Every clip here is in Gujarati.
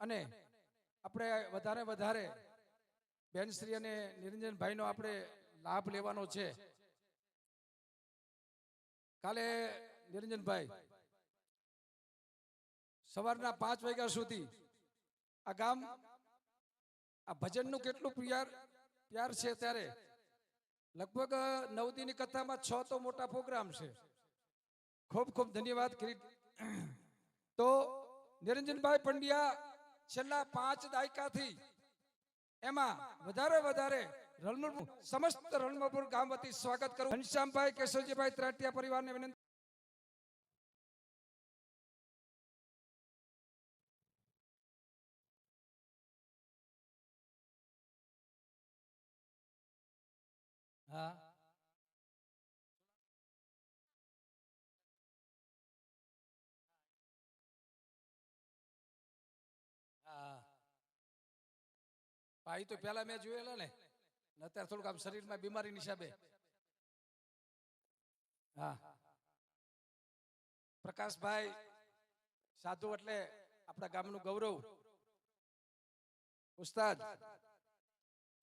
અને આપણે વધારે વધારે બેનશ્રી અને નિરંજનભાઈનો આપણે લાભ લેવાનો છે. કાલે નિરંજનભાઈ, સવારના પાંચ વાગ્યા સુધી આ ગામ, આ ભજનનું કેટલું પ્યાર પ્યાર છે ત્યારે? લગભગ નવદીની કથામાં છ તો મોટા પ્રોગ્રામ છે. ખૂબ ખૂબ ધન્યવાદ કરી તો નિરંજનભાઈ પંડ્યા છેલ્લા પાંચ દાયકાથી એમાં વધારે વધારે રણમપુર સમસ્ત રણમપુર ગામ વતી સ્વાગત કરું. ઘનશ્યામભાઈ, કેશવજીભાઈ ત્રાટિયા પરિવારને વિનંતી હા. ભાઈ તો પેલા મેં જોયેલા ને. અત્યારે થોડુંક આમ શરીરમાં બીમારી હિસાબે. હા. પ્રકાશભાઈ સાધુ એટલે આપણા ગામનું ગૌરવ. ઉસ્તાદ.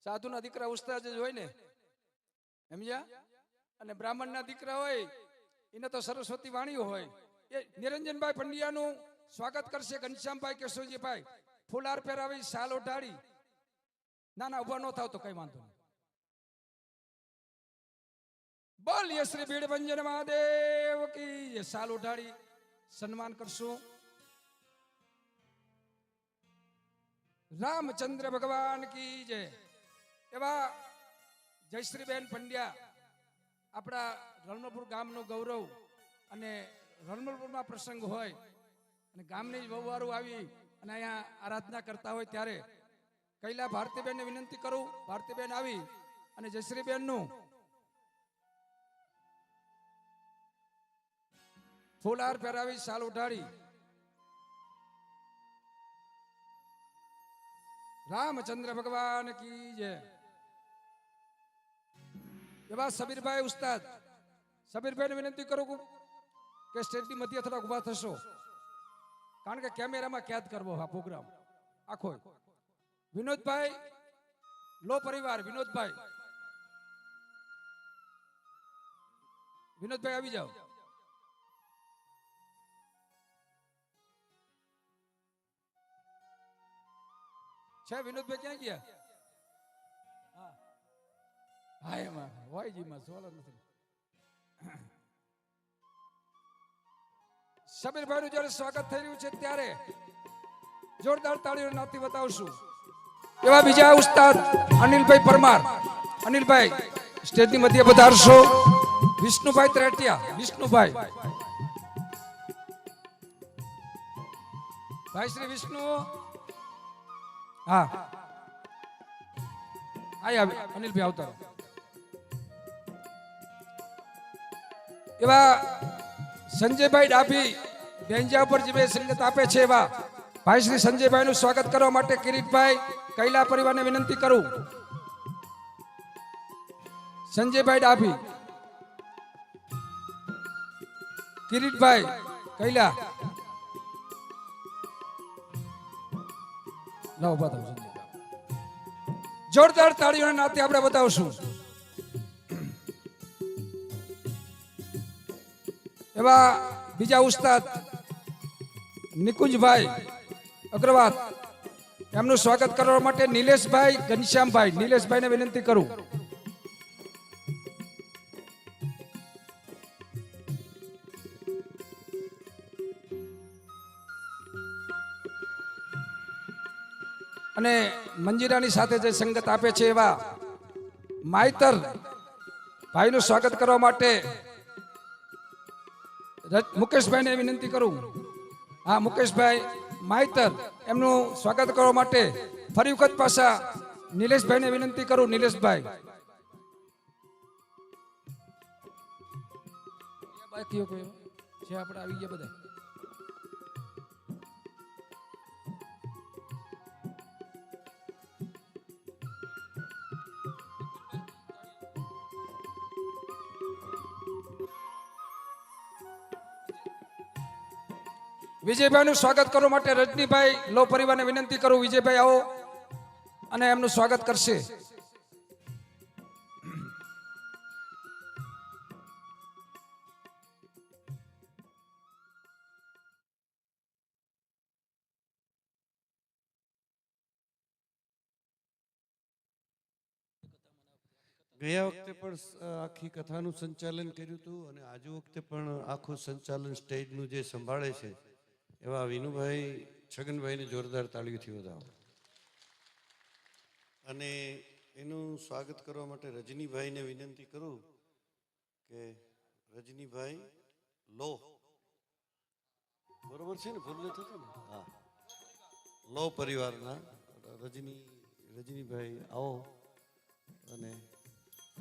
સાધુના દીકરા ઉસ્તાદ જ હોય ને. સમજ્યા? અને બ્રાહ્મણના દીકરા હોય, એને તો સરસ્વતી વાણીઓ હોય. એ નિરંજનભાઈ પંડ્યાનું સ્વાગત કરશે ઘનશ્યામભાઈ કેશવજીભાઈ ફૂલાર પહેરાવી શાલ ઓઢાડી. ના ના ઊભા ન થાવ તો કઈ વાંધો નહીં. બોલીએ શ્રી ભીડભંજન મહાદેવ કી સાલ ઉઠાડી સન્માન કરશું. રામચંદ્ર ભગવાન કી જય. એવા જયશ્રીબેન પંડ્યા, આપણા રણમલપુર ગામનું ગૌરવ અને રણમલપુરમાં પ્રસંગ હોય અને ગામની જ વહુવારું આવી અને અહીંયા આરાધના કરતા હોય ત્યારે કૈલા ભારતીબેનને વિનંતી કરું. ભારતીબેન આવી અને જયશ્રીબેનનું ફૂલહાર પહેરાવી શાલ ઉઠાડી. રામચંદ્ર ભગવાન કી જય. એવા સબીરભાઈ ઉસ્તાદ. સબીરભાઈને વિનંતી કરું કે સ્ટેજની મધ્ય થોડા ઊભા થશો. કારણ કે કેમેરામાં કેદ કરવો આ પ્રોગ્રામ. આખો વિનોદભાઈ લો પરિવાર વિનોદભાઈ વિનોદભાઈ આવી જાઓ છે વિનોદભાઈ ક્યાં ગયા હા હા એમાં વાયજીમાં સોલો નથી સમીરભાઈનું જ્યારે સ્વાગત થઈ રહ્યું છે, ત્યારે જોરદાર તાળીઓ નાથી બતાવશું એવા બીજા ઉસ્તાદ અનિલભાઈ પરમાર. અનિલભાઈ, સ્ટેજની મધ્ય પધારશો. વિષ્ણુભાઈ ત્રેટિયા, વિષ્ણુભાઈ. ભાઈ શ્રી વિષ્ણુ. હા. આય આવે અનિલભાઈ આવતા એવા સંજયભાઈ ડાભી બેંજા ઉપર જે સંગત આપે છે એવા ભાઈ શ્રી સંજયભાઈ નું સ્વાગત કરવા માટે કિરીટભાઈ કૈલા પરિવારને વિનંતી કરું. સંજયભાઈ ડાભી. કિરીટભાઈ કૈલા. બતાવો સંજયભાઈ. જોરદાર તાળીઓના નાતે આપણે બતાવશું. એવા બીજા ઉસ્તાદ નિકુંજભાઈ અગ્રવાલ, એમનું સ્વાગત કરવા માટે નિલેશભાઈ ઘનશ્યામભાઈ, નિલેશભાઈને વિનંતી કરું. અને મંજીરાની સાથે જે સંગત આપે છે એવા માયતર ભાઈનું સ્વાગત કરવા માટે મુકેશભાઈને વિનંતી કરું. હા, મુકેશભાઈ માયતર એમનું સ્વાગત કરવા માટે ફરી વખત પાછા નિલેશભાઈને વિનંતી કરું. નિલેશભાઈ. બાકીઓ કોઈ? છે આપણે આવી ગયા બધા. વિજયભાઈનું સ્વાગત કરવા માટે રજનીભાઈ લો પરિવારને વિનંતી કરું. વિજયભાઈ, આવો. અને એમનું સ્વાગત કરશે. ગયા વખતે પણ આખી કથાનું સંચાલન કર્યું હતું અને આજુ વખતે પણ આખું સંચાલન સ્ટેજનું જે સંભાળે છે એવા વિનુભાઈ છગનભાઈને જોરદાર તાળીઓથી વધાવો. અને એનું સ્વાગત કરવા માટે રજનીભાઈને વિનંતી કરું કે રજનીભાઈ, લો. બરોબર છે ને? ભૂલ નથી થતું ને? હા. લો પરિવારના. રજની, રજનીભાઈ, આવો. અને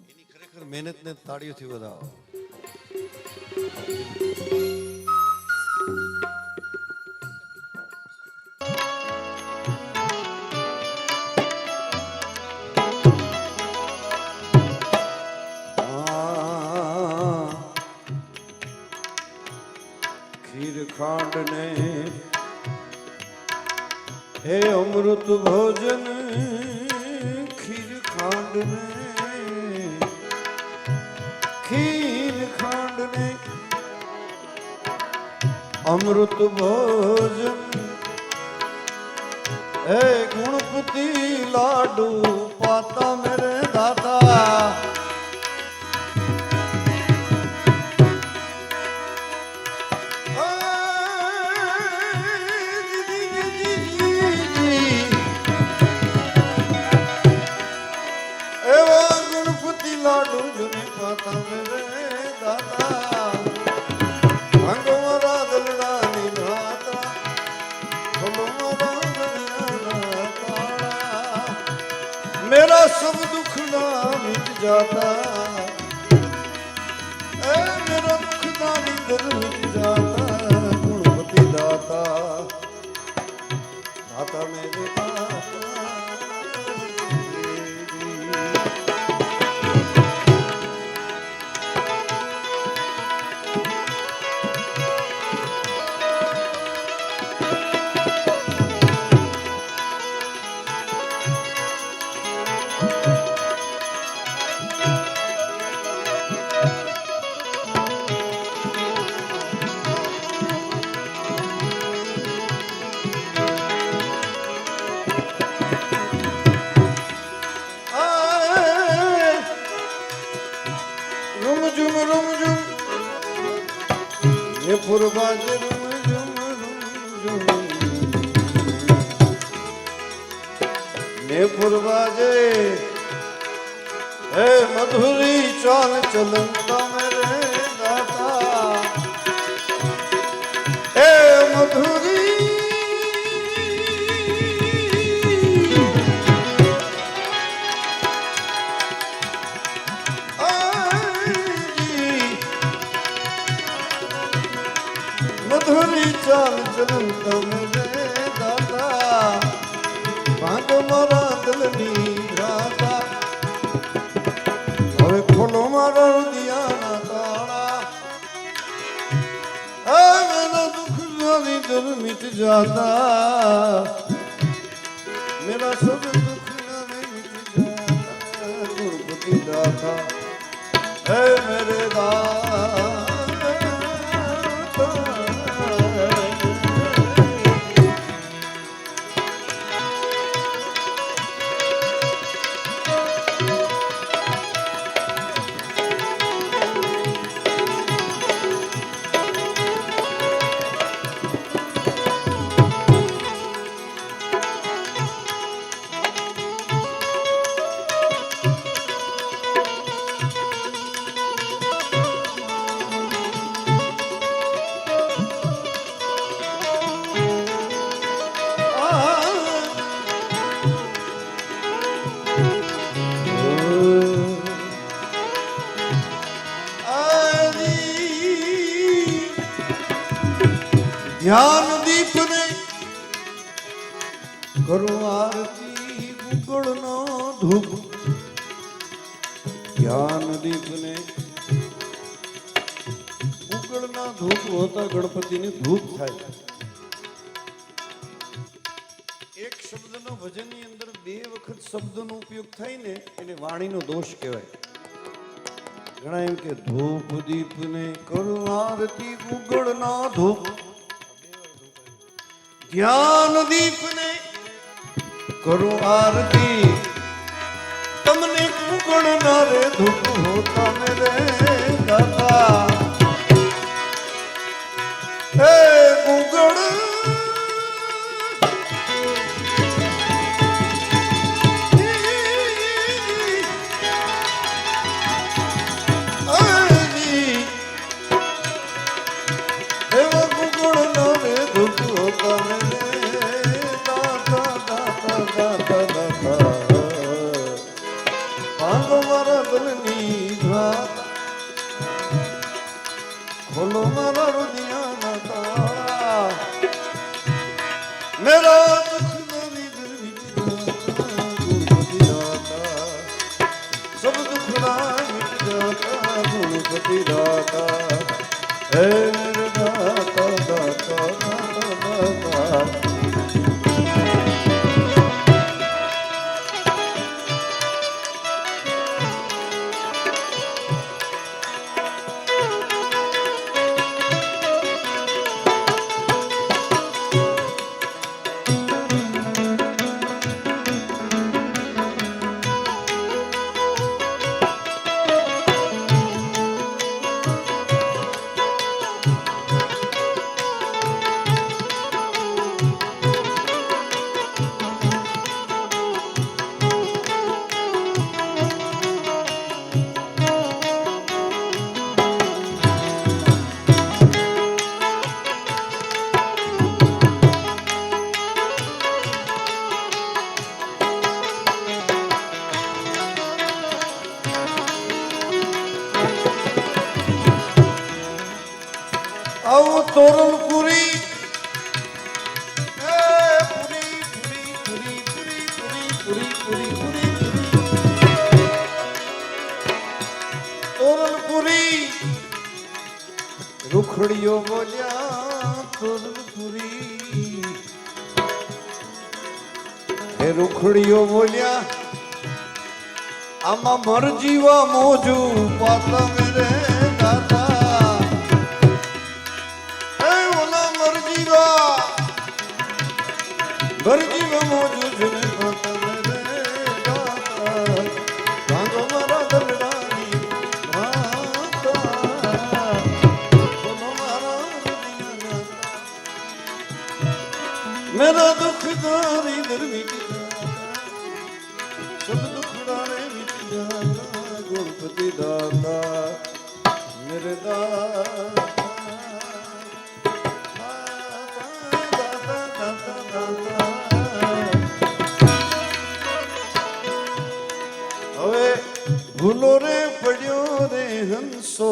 એની ખરેખર મહેનતને તાળીઓથી વધાવો. અમૃત ભોજન ખીર ખાંડ ને ખીર ખાંડ ને અમૃત ભોજન હે ગુણપતિ લાડુ પાતા ઝુમ ને ફુરબાજે હે મધુરી ચાલ ચલંતા ਕਬ ਮਿਟ ਜਾਤਾ ਮੇਰਾ ਸਭ ਦੁੱਖ ਨਵੇਂ ਮਿਟ ਜਾਤਾ ਗੁਰਪਤੀ ਦਾਤਾ ਹੈ ਮੇਰੇ ਦਾ ધ્યાન દીપ ને કરો આરતી ગુગળ નો ધૂપ. ધ્યાન દીપ ને ગુગળ ના ધૂપ હોતા ગણપતિ ની ધૂપ થાય. એક શબ્દનો ભજનની અંદર બે વખત શબ્દ નો ઉપયોગ થાય ને એને વાણીનો દોષ કહેવાય. ગણાય કે ધૂપ દીપ ને કરો આરતી ગુગળ ના ધૂપ. જ્ઞાનદીપ ને કરું આરતી. તમને કુકણ ના રે ધૂપ હોતા ને રે. જીવનની ખોલો મારા તોરણ પૂરી. તોરણપુરી રૂખડીઓ બોલ્યા તોરણપુરી રૂખડીઓ બોલ્યા આમાં મરજીવા મોજું પાતા મેરે ਮੇਰਾ ਦੁੱਖ ਤਾਰੀ ਦਰ ਵਿੱਚ ਸਭ ਦੁਖੜਾਣੇ ਵਿੱਚ ਜਾਤਾ ਗੁਰਪਤੀ ਦਾਤਾ ਮੇਰੇ ਦਾਤਾ ભૂલો રે પડ્યો રે હંસો